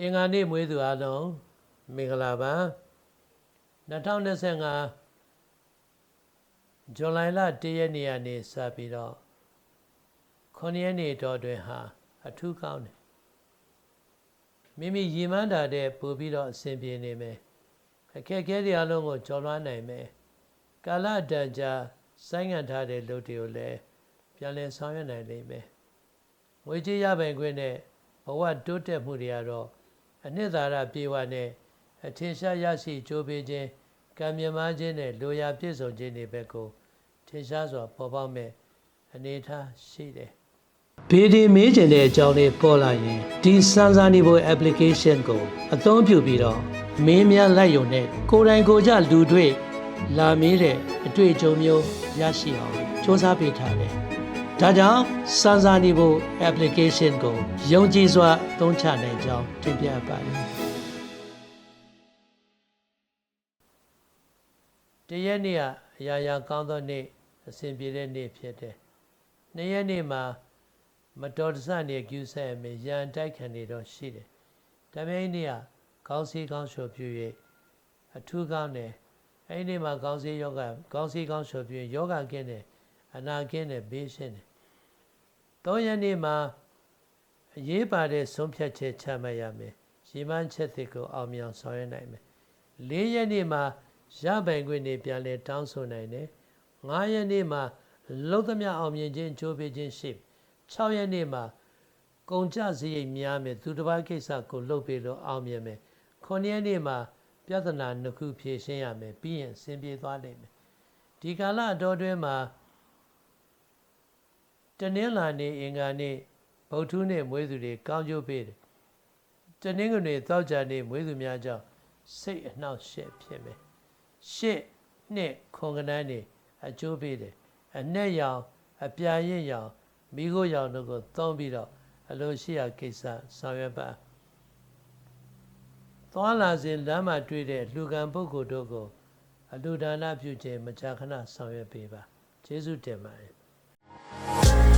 အင်္ဂါနေ့မွေးသူအားလုံးမင်္ဂလာပါ2025ဇွန်လလ1ရက်နေ့ကနေစပြီးတော့9ရက်နေ့တော့တွင်ဟာ အထူးကောင်းတယ်မိမိရည်မှန်းတာတဲ့ပို့ပြီးတော့အဆင်ပြေနေမယ်အခက်အခဲတွေအလုံးကိုကျော်လွှားနိုင်မယ်ကာလတန်ကြာဆိုင်းငံ့ထားတဲ့လုပ်တွေကိုလည်းပြန်လည်ဆောင်ရွက်နိုင်လိမ့်မယ်ငွေကြေးရပိုင်ခွင့်နဲ့ဘဝတိုးတက်မှုတွေကတော့ အနှစ်သာရပြေဝနဲ့အထင်ရှားရရှိကြိုးပေးခြင်းကံမြမခြင်းနဲ့လိုရာပြည့်စုံခြင်းတွေဘက်ကိုထင်ရှားစွာပေါ်ပေါက်မဲ့အနေအထားရှိတယ်။ဘေဒီမေးကျင်တဲ့အကြောင်းလေးပေါ်လာရင်ဒီစမ်းစာနေဖို့ application ကို အသုံးပြုပြီးတော့မင်းများလိုက်ရုံနဲ့ကိုယ်တိုင်ကိုယ်ကြလူတွေ့လာမေးတဲ့အတွေ့အကြုံမျိုးရရှိအောင်စ조사ပေးထားတယ်။ ဒါကြောင့်စမ်းစာနေဖို့ application ကိုယုံကြည်စွာအသုံးချနိုင်ကြောင်းတင်ပြပါတယ်။တရက်နေ့ကအရာရာကောင်းသောနေ့အစဉ်ပြေတဲ့နေ့ဖြစ်တယ်။နှစ်ရက်နေ့မှာမတော်တဆနေကျူးဆက်အမေရန်တိုက်ခံနေတော့ရှိတယ်။ဒါပေမဲ့နေ့ကကောင်းစီကောင်းလျှော်ပြူ၍အထူးကောင်းတယ်။အဲ့ဒီနေ့မှာကောင်းစီယောဂကောင်းစီကောင်းလျှော်ပြူယောဂကင်းတယ် အနာကင်းတယ်ဘေးရှင်းတယ်။သုံးရက်နေ့မှာအရေးပါတဲ့ဆုံးဖြတ်ချက်ချမှတ်ရမယ်။ရီမန်းချက်သစ်ကိုအောင်မြင်အောင်ဆောင်ရွက်နိုင်မယ်။လေးရက်နေ့မှာရပိုင်ခွင့်တွေပြန်လဲတောင်းဆိုနိုင်တယ်။9ရက်နေ့မှာလုံသမျှအောင်မြင်ခြင်းကြိုးပေးခြင်းရှိ6ရက်နေ့မှာကုန်ကြစရိတ်များမယ်သူတစ်ပါးကိစ္စကိုလုပ်ပြီးတော့အောင်မြင်မယ်9ရက်နေ့မှာပြဿနာနှစ်ခုဖြေရှင်းရမယ်ပြီးရင်အဆင်ပြေသွားလိမ့်မယ်ဒီကာလအတော်တွင်းမှာ တနင်္လာနေ့အင်္ဂါနေ့ဗုဒ္ဓနေ့မွေးသူတွေကောင်းကျိုးပေးတယ်တနင်္ဂနွေသောကြာနေ့မွေးသူများကြောင့်စိတ်အနှောက်အယှက်ဖြစ်မယ်ရှစ်နှစ်ခွန်ကနန်းနေအကျိုးပေးတယ်အ내ရောင်အပြာရင်ရောင်မိခိုးရောင်တို့ကိုသုံးပြီးတော့အလိုရှိရာကိစ္စဆောင်ရွက်ပါသွားလာစဉ်လမ်းမှာတွေ့တဲ့လူကံပုဂ္ဂိုလ်တို့ကိုအလူဒါနပြုခြင်းမကြာခဏဆောင်ရွက်ပေးပါကျေးဇူးတင်ပါတယ် you